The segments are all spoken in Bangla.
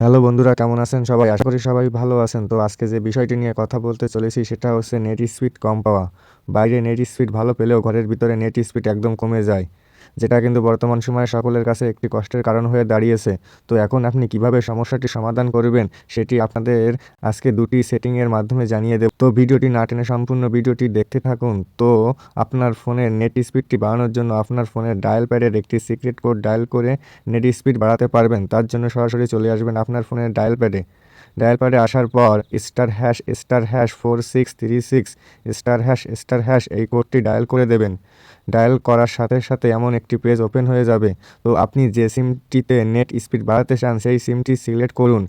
হ্যালো বন্ধুরা, কেমন আছেন সবাই? আশা করি সবাই ভালো আছেন। তো আজকে যে বিষয়টি নিয়ে কথা বলতে চলেছি সেটা হচ্ছে নেট স্পিড কম পাওয়া। বাইরে নেট স্পিড ভালো পেলেও ঘরের ভিতরে নেট স্পিড একদম কমে যায়। যেটা কিন্তু বর্তমান সময়ে সকলের কাছে একটি কষ্টের কারণ হয়ে দাঁড়িয়েছে। তো এখন আপনি কীভাবে সমস্যাটি সমাধান করবেন, সেটি আপনাদের আজকে দুটি সেটিংয়ের মাধ্যমে জানিয়ে দেব। তো ভিডিওটি না টেনে সম্পূর্ণ ভিডিওটি দেখতে থাকুন। তো আপনার ফোনের নেট স্পিডটি বাড়ানোর জন্য আপনার ফোনের ডায়াল প্যাডের একটি সিক্রেট কোড ডায়াল করে নেট স্পিড বাড়াতে পারবেন। তার জন্য সরাসরি চলে আসবেন আপনার ফোনের ডায়াল প্যাডে ডায়াল প্যাডে আসার পর star hash star hash four six three six, star hash star hash এই কোডটি ডায়াল করে দেবেন। ডায়াল করার সাথে সাথে এমন একটি পেজ ওপেন হয়ে যাবে। তো আপনি যে সিমটিতে নেট স্পিড বাড়াতে চান, সেই সিমটি সিলেক্ট করুন।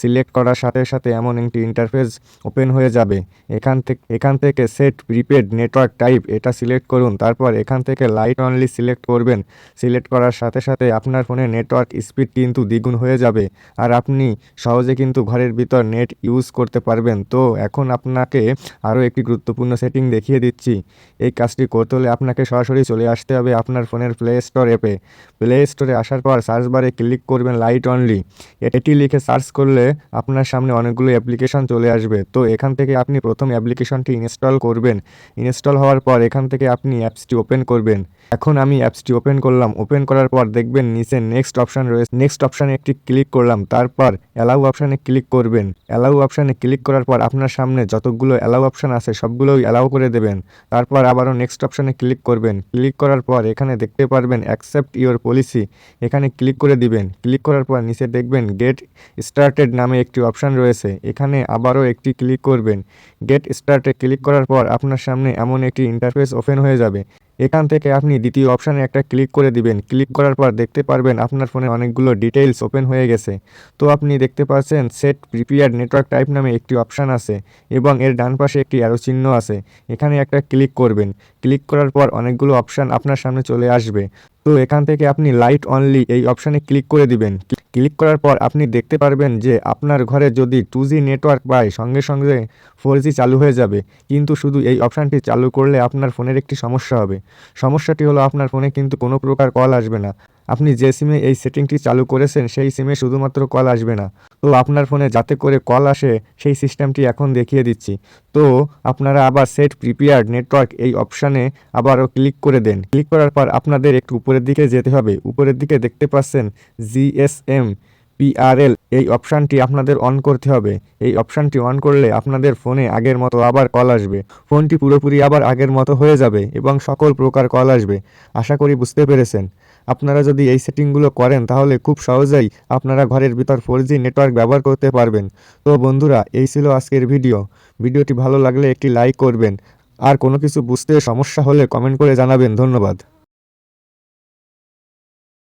সিলেক্ট করার সাথে সাথে এমন একটি ইন্টারফেস ওপেন হয়ে যাবে। এখান থেকে এখান থেকে সেট প্রিপেড নেটওয়ার্ক টাইপ এটা সিলেক্ট করুন। তারপর এখান থেকে লাইট অনলি সিলেক্ট করবেন। সিলেক্ট করার সাথে সাথে আপনার ফোনে নেটওয়ার্ক স্পিড কিন্তু দ্বিগুণ হয়ে যাবে। আর আপনি সহজে কিন্তু ঘরের ভিতর নেট ইউজ করতে পারবেন। তো এখন আপনাকে আরও একটি গুরুত্বপূর্ণ সেটিং দেখিয়ে দিচ্ছি। এই কাজটি করতে হলে আপনাকে সরাসরি চলে আসতে হবে আপনার ফোনের প্লে স্টোর অ্যাপে প্লে স্টোরে আসার পর সার্চ বারে ক্লিক করবেন লাইট অনলি এটি লিখে সার্চ করলে আপনার সামনে অনেকগুলো অ্যাপ্লিকেশন চলে আসবে। তো এখান থেকে আপনি প্রথম অ্যাপ্লিকেশনটি ইনস্টল করবেন। ইনস্টল হওয়ার পর এখান থেকে আপনি অ্যাপসটি ওপেন করবেন। এখন আমি অ্যাপসটি ওপেন করলাম। ওপেন করার পর দেখবেন নিচে নেক্সট অপশান রয়েছে। নেক্সট অপশানে একটি ক্লিক করলাম। তারপর অ্যালাউ অপশানে ক্লিক করবেন। অ্যালাউ অপশানে ক্লিক করার পর আপনার সামনে যতগুলো অ্যালাউ অপশান আছে সবগুলোই অ্যালাউ করে দেবেন। তারপর আবারও নেক্সট অপশানে ক্লিক করবেন। ক্লিক করার পর এখানে দেখতে পারবেন অ্যাকসেপ্ট ইওর পলিসি এখানে ক্লিক করে দিবেন। ক্লিক করার পর নিচে দেখবেন গেট স্টার্টেড নামে একটি অপশান রয়েছে। এখানে আবারও একটি ক্লিক করবেন। গেট স্টার্টে ক্লিক করার পর আপনার সামনে এমন একটি ইন্টারফেস ওপেন হয়ে যাবে। এখান থেকে আপনি দ্বিতীয় অপশানে একটা ক্লিক করে দিবেন। ক্লিক করার পর দেখতে পারবেন আপনার ফোনে অনেকগুলো ডিটেইলস ওপেন হয়ে গেছে। তো আপনি দেখতে পাচ্ছেন, সেট প্রিপেয়ার নেটওয়ার্ক টাইপ নামে একটি অপশান আছে এবং এর ডান পাশে একটি অ্যারো চিহ্ন আছে। এখানে একটা ক্লিক করবেন। ক্লিক করার পর অনেকগুলো অপশান আপনার সামনে চলে আসবে। তো এখান থেকে আপনি লাইট অনলি এই অপশানে ক্লিক করে দিবেন। ক্লিক করার পর আপনি দেখতে পারবেন যে আপনার ঘরে যদি টু নেটওয়ার্ক পায়, সঙ্গে সঙ্গে ফোর চালু হয়ে যাবে। কিন্তু শুধু এই অপশানটি চালু করলে আপনার ফোনের একটি সমস্যা হবে। সমস্যাটি হলো আপনার ফোনে কিন্তু কোনো প্রকার কল আসবে না। আপনি যে সিমে এই সেটিংটি চালু করেছেন, সেই সিমে শুধুমাত্র কল আসবে না। তো আপনার ফোনে যাতে করে কল আসে, সেই সিস্টেমটি এখন দেখিয়ে দিচ্ছি। তো আপনারা আবার সেট প্রিপেয়ার্ড নেটওয়ার্ক এই অপশানে আবারও ক্লিক করে দেন। ক্লিক করার পর আপনাদের একটু উপরের দিকে যেতে হবে। উপরের দিকে দেখতে পাচ্ছেন জিএসএম পিআরএল এই অপশানটি আপনাদের অন করতে হবে। এই অপশানটি অন করলে আপনাদের ফোনে আগের মতো আবার কল আসবে। ফোনটি পুরোপুরি আবার আগের মতো হয়ে যাবে এবং সকল প্রকার কল আসবে। আশা করি বুঝতে পেরেছেন। আপনারা যদি এই সেটিংগুলো করেন, তাহলে খুব সহজেই আপনারা ঘরের ভিতর ফোর নেটওয়ার্ক ব্যবহার করতে পারবেন। তো বন্ধুরা, এই ছিল আজকের ভিডিও ভিডিওটি ভালো লাগলে একটি লাইক করবেন। আর কোনো কিছু বুঝতে সমস্যা হলে কমেন্ট করে জানাবেন। ধন্যবাদ।